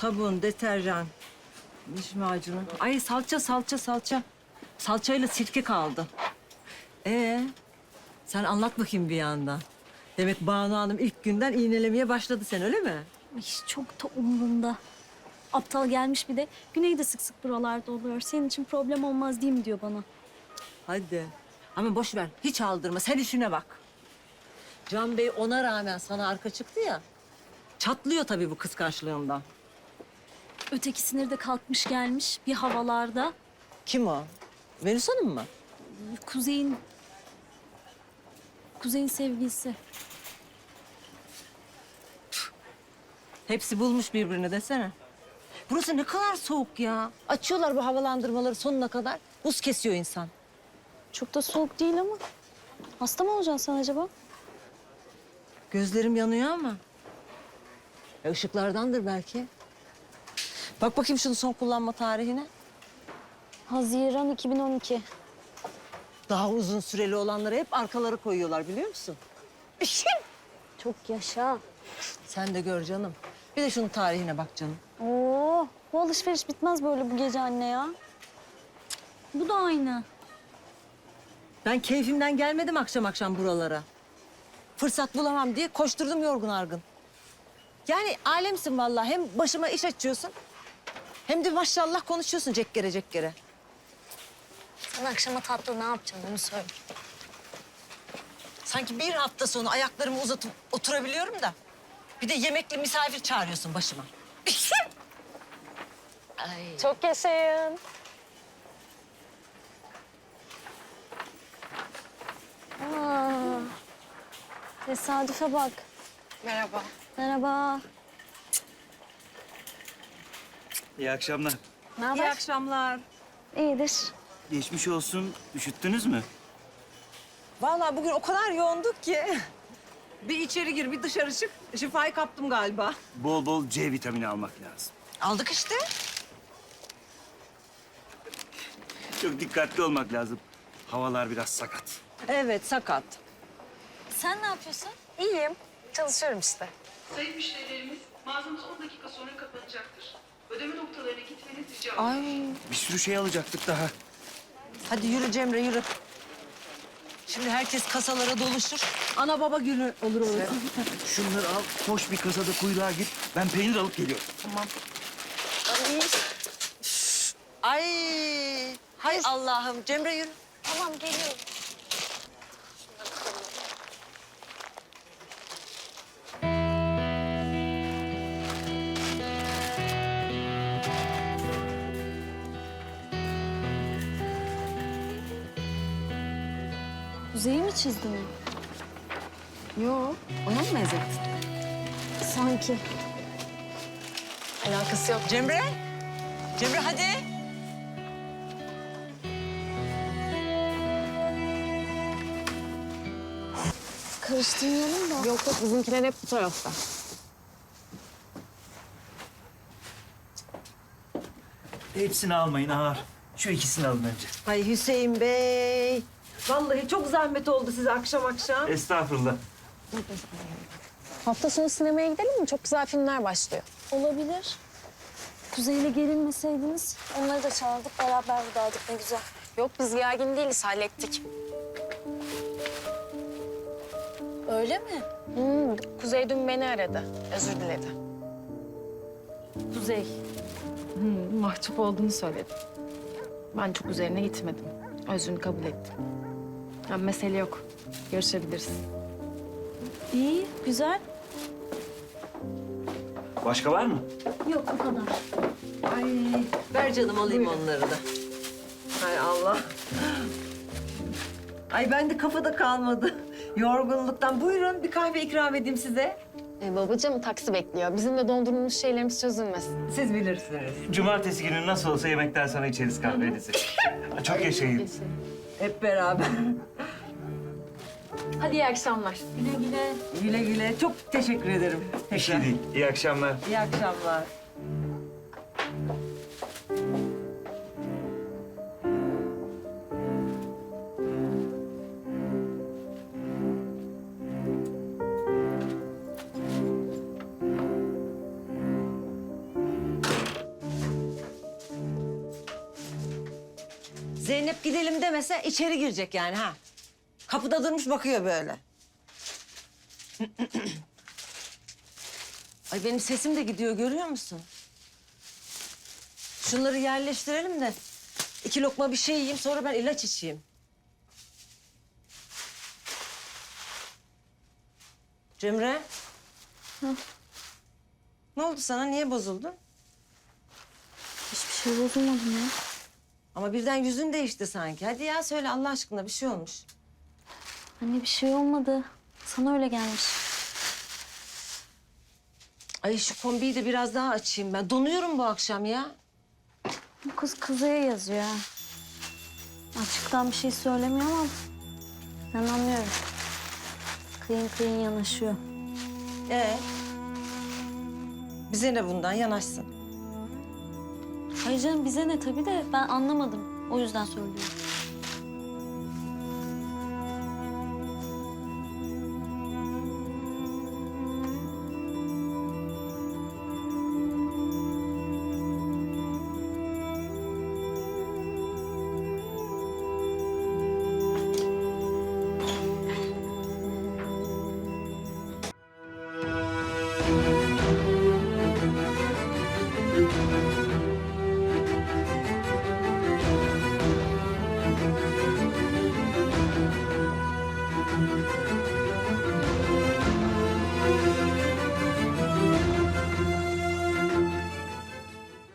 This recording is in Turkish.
sabun, deterjan, diş macunu. Ay salça, salça, salça. Salçayla sirke kaldı. Ee, sen anlat bakayım bir yandan. Demek Banu Hanım ilk günden iğnelemeye başladı sen öyle mi? Ay, çok da umurumda. Aptal gelmiş bir de. Güney de sık sık buralarda oluyor. Senin için problem olmaz değil mi diyor bana. Hadi. Ama boş ver. Hiç aldırma. Sen işine bak. Can Bey ona rağmen sana arka çıktı ya. Çatlıyor tabii bu kıskançlığından. Öteki sinir de kalkmış gelmiş bir havalarda. Kim o? Venüs Hanım mı? Kuzey'in... Kuzey'in sevgilisi. Hepsi bulmuş birbirini desene. Burası ne kadar soğuk ya. Açıyorlar bu havalandırmaları sonuna kadar. Buz kesiyor insan. Çok da soğuk değil ama. Hasta mı olacaksın sen acaba? Gözlerim yanıyor ama. E, ışıklardandır belki. Bak bakayım şunu son kullanma tarihine. Haziran 2012. Daha uzun süreli olanları hep arkaları koyuyorlar biliyor musun? Çok yaşa. Sen de gör canım. Bir de şunun tarihine bak canım. Oo, bu alışveriş bitmez böyle bu gece anne ya. Bu da aynı. Ben keyfimden gelmedim akşam akşam buralara. Fırsat bulamam diye koşturdum yorgun argın. Yani alemsin vallahi. Hem başıma iş açıyorsun. Hem de maşallah konuşuyorsun cekkere cekkere. Sen akşama tatlı ne yapacaksın onu söyle. Sanki bir hafta sonu ayaklarımı uzatıp oturabiliyorum da. Bir de yemekli misafir çağırıyorsun başıma. Ay. Çok yaşayın. Aa, tesadüfe bak. Merhaba. Merhaba. İyi akşamlar. Ne İyi haber? akşamlar. İyidir. Geçmiş olsun. Üşüttünüz mü? Vallahi bugün o kadar yoğunduk ki. Bir içeri gir, bir dışarı çık. Şifayı kaptım galiba. Bol bol C vitamini almak lazım. Aldık işte. Çok dikkatli olmak lazım. Havalar biraz sakat. Evet, sakat. Sen ne yapıyorsun? İyiyim. Çalışıyorum işte. Sayın müşterilerimiz, mağazamız 10 dakika sonra kapanacaktır. Ödeme noktalarına gitmeniz rica Ay. Bir sürü şey alacaktık daha. Hadi yürü Cemre, yürü. Şimdi herkes kasalara doluşur. Ana baba günü olur orası. Şunları al, koş bir kasada kuyruğa git. Ben peynir alıp geliyorum. Ay, hay Allah'ım. Cemre yürü. Tamam geliyorum. Kuzey'i mi çizdin? Yo, ona mı benzettin? Sanki. Alakası yok. Cemre. Cemre hadi. Karıştırmayalım da. Yok yok, bizimkiler hep bu tarafta. Hepsini almayın ağır. Şu ikisini alın önce. Ay Hüseyin Bey. Vallahi çok zahmet oldu size akşam akşam. Estağfurullah. Hafta sonu sinemaya gidelim mi? Çok güzel filmler başlıyor. Olabilir. Kuzey'le gerilmeseydiniz onları da çağırdık beraber giderdik ne güzel. Yok, biz gergin değiliz, hallettik. Öyle mi? Hmm, Kuzey dün beni aradı. Özür diledi. Kuzey. Hmm, mahcup olduğunu söyledi. Ben çok üzerine gitmedim. Özrünü kabul ettim. Ya, mesele yok. Görüşebiliriz. İyi, güzel. Başka var mı? Yok o kadar. Ay ver canım alayım onları da. Hay Allah. Ay ben de kafada kalmadı. Yorgunluktan. Buyurun bir kahve ikram edeyim size. Ee, babacığım taksi bekliyor. Bizim de dondurulmuş şeylerimiz çözülmesin. Siz bilirsiniz. Cumartesi günü nasıl olsa yemekten sonra içeriz kahvenizi. Çok yaşayın. Hep beraber. Hadi iyi akşamlar. Güle güle. Güle güle. Çok teşekkür ederim. Tekrar. Bir şey değil. İyi akşamlar. İyi akşamlar. Zeynep gidelim demese içeri girecek yani ha. Kapıda durmuş bakıyor böyle. Ay benim sesim de gidiyor görüyor musun? Şunları yerleştirelim de iki lokma bir şey yiyeyim sonra ben ilaç içeyim. Cemre. Ne oldu sana? Niye bozuldun? Hiçbir şey bozulmadı ya. Ama birden yüzün değişti sanki. Hadi ya söyle Allah aşkına bir şey olmuş. Anne bir şey olmadı. Sana öyle gelmiş. Ay şu kombiyi de biraz daha açayım ben. Donuyorum bu akşam ya. Bu kız kızıya yazıyor ha. Açıktan bir şey söylemiyor ama ben anlıyorum. Kıyın kıyın yanaşıyor. Ee? Bize ne bundan yanaşsın. Hayır canım bize ne tabii de ben anlamadım. O yüzden söylüyorum.